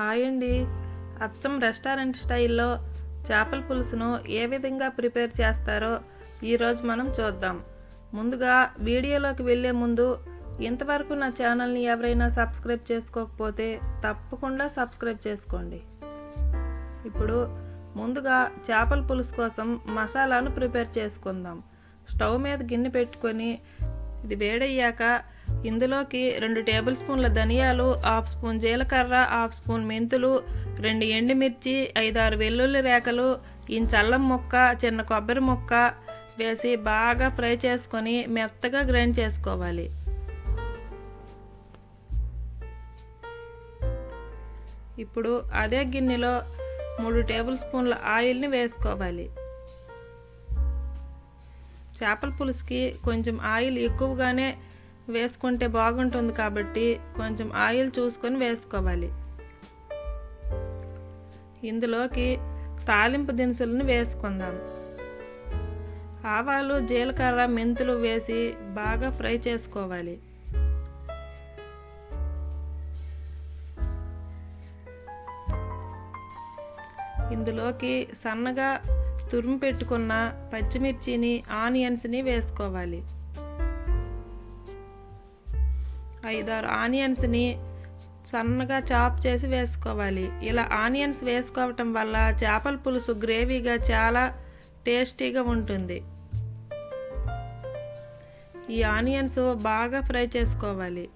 Hi అండి. అచ్చం restaurant స్టైల్లో చేపల పులుసును ఏ విధంగా ప్రిపేర్ చేస్తారో ఈరోజు మనం చూద్దాం. ముందుగా వీడియోలోకి వెళ్ళే ముందు ఇంతవరకు నా ఛానల్ని ఎవరైనా సబ్స్క్రైబ్ చేసుకోకపోతే తప్పకుండా సబ్స్క్రైబ్ చేసుకోండి. ఇప్పుడు ముందుగా చేపల పులుసు కోసం మసాలాను ప్రిపేర్ చేసుకుందాం. స్టవ్ మీద గిన్నె పెట్టుకొని ఇది వేడయ్యాక ఇందులోకి రెండు టేబుల్ స్పూన్ల ధనియాలు హాఫ్ స్పూన్ జీలకర్ర హాఫ్ స్పూన్ మెంతులు రెండు ఎండుమిర్చి ఐదారు వెల్లుల్లి రేకలు ఇంచల్లం ముక్క చిన్న కొబ్బరి ముక్క వేసి బాగా ఫ్రై చేసుకొని మెత్తగా గ్రైండ్ చేసుకోవాలి. ఇప్పుడు అదే గిన్నెలో మూడు టేబుల్ స్పూన్ల ఆయిల్ని వేసుకోవాలి. చేపల పులుసుకి కొంచెం ఆయిల్ ఎక్కువగానే వేసుకుంటే బాగుంటుంది కాబట్టి కొంచెం ఆయిల్ చూసుకొని వేసుకోవాలి. ఇందులోకి తాలింపు దినుసులను వేసుకుందాం. ఆవాలు జీలకర్ర మెంతులు వేసి బాగా ఫ్రై చేసుకోవాలి. ఇందులోకి సన్నగా తురిమి పెట్టుకున్న పచ్చిమిర్చిని ఆనియన్స్ని వేసుకోవాలి. ఐదారు ఆనియన్స్ని సన్నగా చాప్ చేసి వేసుకోవాలి. ఇలా ఆనియన్స్ వేసుకోవటం వల్ల చేపల పులుసు గ్రేవీగా చాలా టేస్టీగా ఉంటుంది. ఈ ఆనియన్స్ బాగా ఫ్రై చేసుకోవాలి.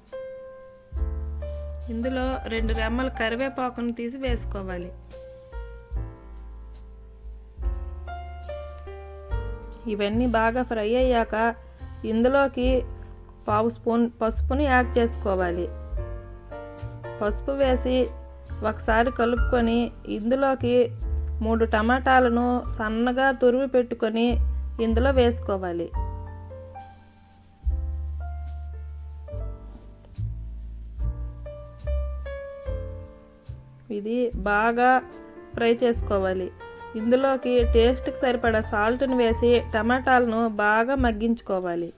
ఇందులో రెండు రెమ్మల కరివేపాకును తీసి వేసుకోవాలి. ఇవన్నీ బాగా ఫ్రై అయ్యాక ఇందులోకి పావు స్పూన్ పసుపుని యాడ్ చేసుకోవాలి. పసుపు వేసి ఒకసారి కలుపుకొని ఇందులోకి మూడు టమాటాలను సన్నగా తురిమి పెట్టుకొని ఇందులో వేసుకోవాలి. ఇది బాగా ఫ్రై చేసుకోవాలి. ఇందులోకి టేస్ట్కి సరిపడా సాల్ట్ని వేసి టమాటాలను బాగా మగ్గించుకోవాలి.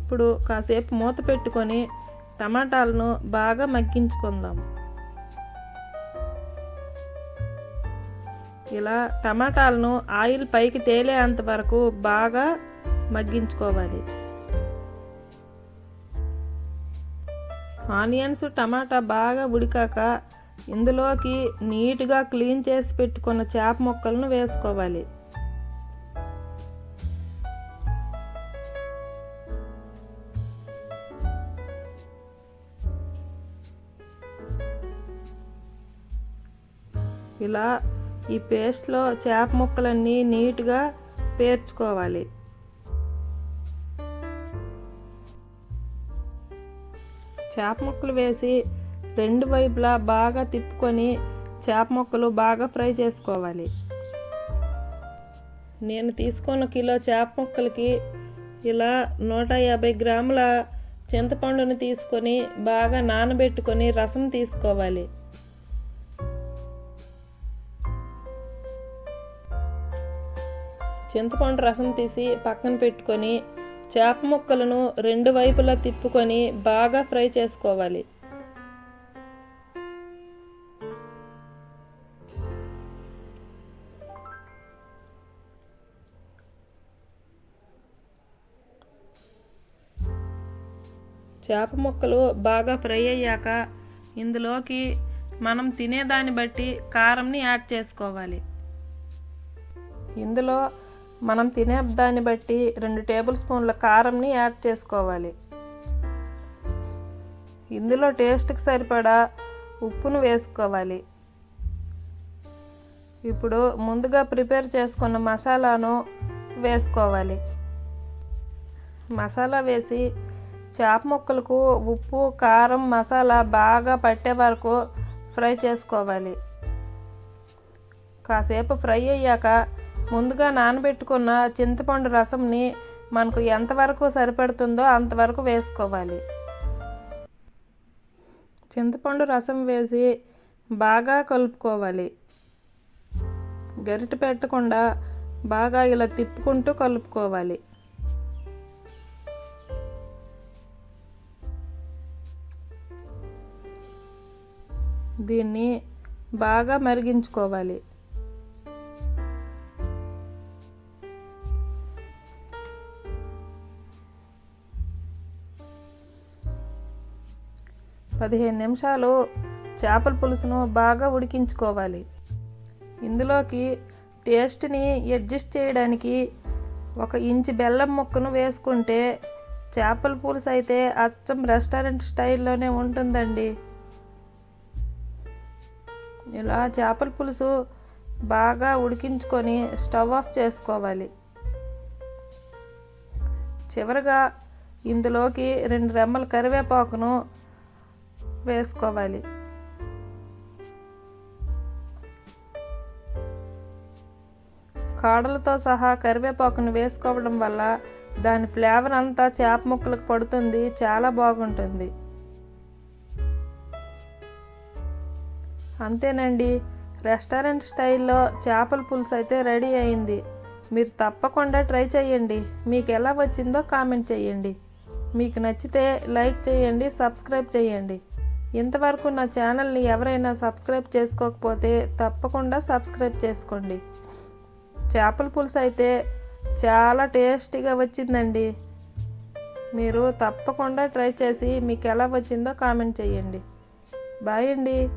ఇప్పుడు కాసేపు మూత పెట్టుకొని టమాటాలను బాగా మగ్గించుకుందాం. ఇలా టమాటాలను ఆయిల్ పైకి తేలేంత వరకు బాగా మగ్గించుకోవాలి. ఆనియన్స్ టమాటా బాగా ఉడికాక ఇందులోకి నీట్గా క్లీన్ చేసి పెట్టుకున్న చేప ముక్కలను వేసుకోవాలి. ఇలా ఈ పేస్ట్లో చేప ముక్కలన్నీ నీట్గా పేర్చుకోవాలి. చేప ముక్కలు వేసి రెండు వైపులా బాగా తిప్పుకొని చేప ముక్కలు బాగా ఫ్రై చేసుకోవాలి. నేను తీసుకున్న కిలో చేప ముక్కలకి ఇలా నూట యాభై గ్రాముల చింతపండుని తీసుకొని బాగా నానబెట్టుకొని రసం తీసుకోవాలి. చింతపండు రసం తీసి పక్కన పెట్టుకొని చేప ముక్కలను రెండు వైపులా తిప్పుకొని బాగా ఫ్రై చేసుకోవాలి. చేప ముక్కలు బాగా ఫ్రై అయ్యాక ఇందులోకి మనం తినేదాన్ని బట్టి కారంని యాడ్ చేసుకోవాలి. ఇందులో మనం తినే దాన్ని బట్టి రెండు టేబుల్ స్పూన్ల కారంని యాడ్ చేసుకోవాలి. ఇందులో టేస్ట్కి సరిపడా ఉప్పును వేసుకోవాలి. ఇప్పుడు ముందుగా ప్రిపేర్ చేసుకున్న మసాలాను వేసుకోవాలి. మసాలా వేసి చేప ముక్కలకు ఉప్పు కారం మసాలా బాగా పట్టే వరకు ఫ్రై చేసుకోవాలి. కాసేపు ఫ్రై అయ్యాక ముందుగా నానబెట్టుకున్న చింతపండు రసంని మనకు ఎంతవరకు సరిపడుతుందో అంతవరకు వేసుకోవాలి. చింతపండు రసం వేసి బాగా కలుపుకోవాలి. గరిట పెట్టకుండా బాగా ఇలా తిప్పుకుంటూ కలుపుకోవాలి. దీన్ని బాగా మరిగించుకోవాలి. పదిహేను నిమిషాలు చేపల పులుసును బాగా ఉడికించుకోవాలి. ఇందులోకి టేస్ట్ని అడ్జస్ట్ చేయడానికి ఒక ఇంచు బెల్లం ముక్కను వేసుకుంటే చేపల పులుసు అయితే అచ్చం రెస్టారెంట్ స్టైల్లోనే ఉంటుందండి. ఇలా చేపల పులుసు బాగా ఉడికించుకొని స్టవ్ ఆఫ్ చేసుకోవాలి. చివరగా ఇందులోకి రెండు రెమ్మల కరివేపాకును వేసుకోవాలి. కాడలతో సహా కరివేపాకును వేసుకోవడం వల్ల దాని ఫ్లేవర్ అంతా చేప ముక్కలకు పడుతుంది చాలా బాగుంటుంది. అంతేనండి రెస్టారెంట్ స్టైల్లో చేపల పులుసు అయితే రెడీ అయింది. మీరు తప్పకుండా ట్రై చేయండి. మీకు ఎలా వచ్చిందో కామెంట్ చేయండి. మీకు నచ్చితే లైక్ చేయండి సబ్స్క్రైబ్ చేయండి. ఇంతవరకు నా ఛానల్ని ఎవరైనా సబ్స్క్రైబ్ చేసుకోకపోతే తప్పకుండా సబ్స్క్రైబ్ చేసుకోండి. చేపల పులుసు అయితే చాలా టేస్టీగా వచ్చిందండి. మీరు తప్పకుండా ట్రై చేసి మీకు ఎలా వచ్చిందో కామెంట్ చేయండి. బాయ్ అండి.